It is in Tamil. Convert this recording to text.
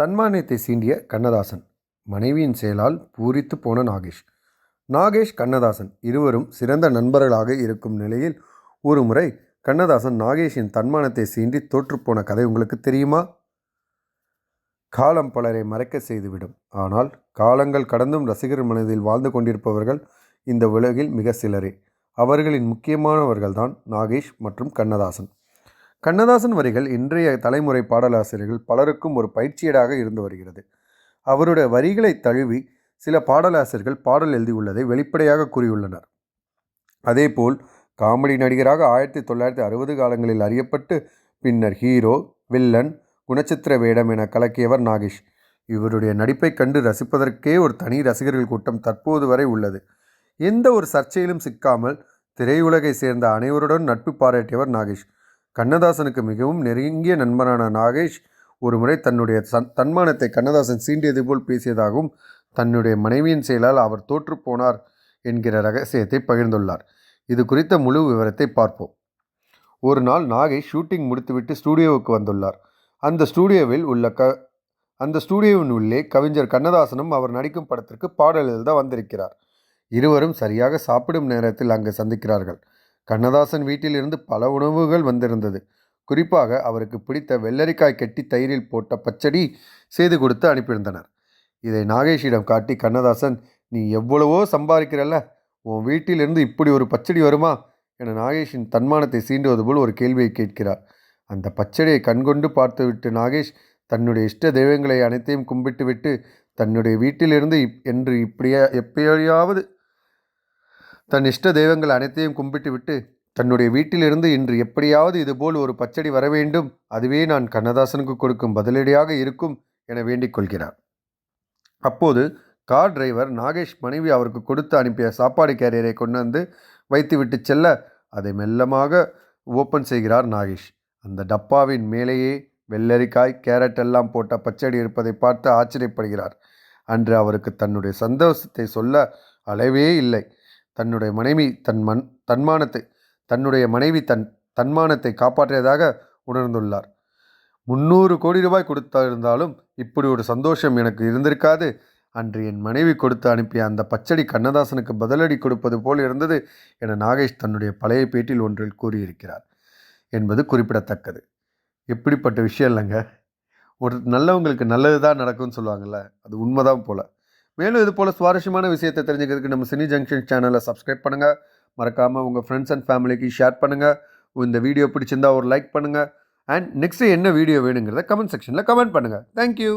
தன்மானியத்தை சீண்டிய கண்ணதாசன் மனைவியின் செயலால் பூரித்து போன நாகேஷ். நாகேஷ் கண்ணதாசன் இருவரும் சிறந்த நண்பர்களாக இருக்கும் நிலையில் ஒரு முறை கண்ணதாசன் நாகேஷின் தன்மானத்தை சீண்டி தோற்றுப்போன கதை உங்களுக்கு தெரியுமா? காலம் பலரை மறைக்க செய்துவிடும். ஆனால் காலங்கள் கடந்தும் ரசிகர் மனதில் வாழ்ந்து கொண்டிருப்பவர்கள் இந்த உலகில் மிக சிலரே. அவர்களின் முக்கியமானவர்கள்தான் நாகேஷ் மற்றும் கண்ணதாசன். கண்ணதாசன் வரிகள் இன்றைய தலைமுறை பாடலாசிரியர்கள் பலருக்கும் ஒரு பயிற்சியீடாக இருந்து வருகிறது. அவருடைய வரிகளை தழுவி சில பாடலாசிரியர்கள் பாடல் எழுதியுள்ளதை வெளிப்படையாக கூறியுள்ளனர். அதேபோல் காமெடி நடிகராக ஆயிரத்தி தொள்ளாயிரத்தி அறுபது காலங்களில் அறியப்பட்டு பின்னர் ஹீரோ வில்லன் குணச்சித்திர வேடம் என கலக்கியவர் நாகேஷ். இவருடைய நடிப்பை கண்டு ரசிப்பதற்கே ஒரு தனி ரசிகர்கள் கூட்டம் தற்போது வரை உள்ளது. எந்த ஒரு சர்ச்சையிலும் சிக்காமல் திரையுலகை சேர்ந்த அனைவருடன் நட்பு பாராட்டியவர் நாகேஷ். கண்ணதாசனுக்கு மிகவும் நெருங்கிய நண்பனான நாகேஷ் ஒருமுறை தன்னுடைய சன் தன்மானத்தை கண்ணதாசன் சீண்டியது போல் பேசியதாகவும் தன்னுடைய மனைவியின் செயலால் அவர் தோற்றுப்போனார் என்கிற ரகசியத்தை பகிர்ந்துள்ளார். இது குறித்த முழு விவரத்தை பார்ப்போம். ஒரு நாள் நாகேஷ் ஷூட்டிங் முடித்துவிட்டு ஸ்டூடியோவுக்கு வந்துள்ளார். அந்த ஸ்டூடியோவில் உள்ள க அந்த ஸ்டூடியோவின் உள்ளே கவிஞர் கண்ணதாசனும் அவர் நடிக்கும் படத்திற்கு பாடல் எழுத வந்திருக்கிறார். இருவரும் சரியாக சாப்பிடும் நேரத்தில் அங்கு சந்திக்கிறார்கள். கண்ணதாசன் வீட்டிலிருந்து பல உணவுகள் வந்திருந்தது. குறிப்பாக அவருக்கு பிடித்த வெள்ளரிக்காய் கெட்டி தயிரில் போட்ட பச்சடி செய்து கொடுத்து அனுப்பியிருந்தனர். இதை நாகேஷிடம் காட்டி கண்ணதாசன் நீ எவ்வளவோ சம்பாதிக்கிறல்ல? உன் வீட்டிலிருந்து இப்படி ஒரு பச்சடி வருமா? என நாகேஷின் தன்மானத்தை சீண்டுவது போல் ஒரு கேள்வியை கேட்கிறார். அந்த பச்சடியை கண்கொண்டு பார்த்துவிட்டு நாகேஷ் தன்னுடைய இஷ்ட தெய்வங்களை அனைத்தையும் கும்பிட்டு விட்டு தன்னுடைய வீட்டிலிருந்து இப் என்று இப்படியா எப்படியாவது தன் இஷ்ட தெய்வங்கள் அனைத்தையும் கும்பிட்டு விட்டு தன்னுடைய வீட்டிலிருந்து இன்று எப்படியாவது இதுபோல் ஒரு பச்சடி வர வேண்டும். அதுவே நான் கண்ணதாசனுக்கு கொடுக்கும் பதிலடியாக இருக்கும் என வேண்டிக் கொள்கிறார். அப்போது கார் டிரைவர் நாகேஷ் மனைவி அவருக்கு கொடுத்து அனுப்பிய சாப்பாடு கேரியரை கொண்டு வந்து வைத்துவிட்டு செல்ல அதை மெல்லமாக ஓப்பன் செய்கிறார் நாகேஷ். அந்த டப்பாவின் மேலேயே வெள்ளரிக்காய் கேரட் எல்லாம் போட்ட பச்சடி இருப்பதை பார்த்து ஆச்சரியப்படுகிறார். அன்று அவருக்கு தன்னுடைய சந்தோஷத்தை சொல்ல அளவே இல்லை. தன்னுடைய மனைவி தன் மண் தன்மானத்தை தன்னுடைய மனைவி தன் தன்மானத்தை காப்பாற்றியதாக உணர்ந்துள்ளார். முந்நூறு கோடி ரூபாய் கொடுத்திருந்தாலும் இப்படி ஒரு சந்தோஷம் எனக்கு இருந்திருக்காது. அன்று என் மனைவி கொடுத்து அனுப்பிய அந்த பச்சடி கண்ணதாசனுக்கு பதிலடி கொடுப்பது போல் இருந்தது என நாகேஷ் தன்னுடைய பழைய பேட்டில் ஒன்றில் கூறியிருக்கிறார் என்பது குறிப்பிடத்தக்கது. எப்படிப்பட்ட விஷயம் இல்லைங்க. ஒரு நல்லவங்களுக்கு நல்லது தான் நடக்கும்னு சொல்லுவாங்கள்ல அது உண்மைதான் போல். மேலும் இது போல் சுவாரஸ்யமான விஷயத்தை தெரிஞ்சுக்கிறதுக்கு நம்ம சினி ஜங்ஷன் சேனலை சப்ஸ்கிரைப் பண்ணுங்கள் மறக்காமல் உங்கள் ஃப்ரெண்ட்ஸ் அண்ட் ஃபேமிலிக்கு ஷேர் பண்ணுங்கள் இந்த வீடியோ பிடிச்சிருந்தா ஒரு லைக் பண்ணுங்கள் அண்ட் நெக்ஸ்ட்டு என்ன வீடியோ வேணுங்கிறத கமெண்ட் செக்ஷனில் கமெண்ட் பண்ணுங்கள் தேங்க்யூ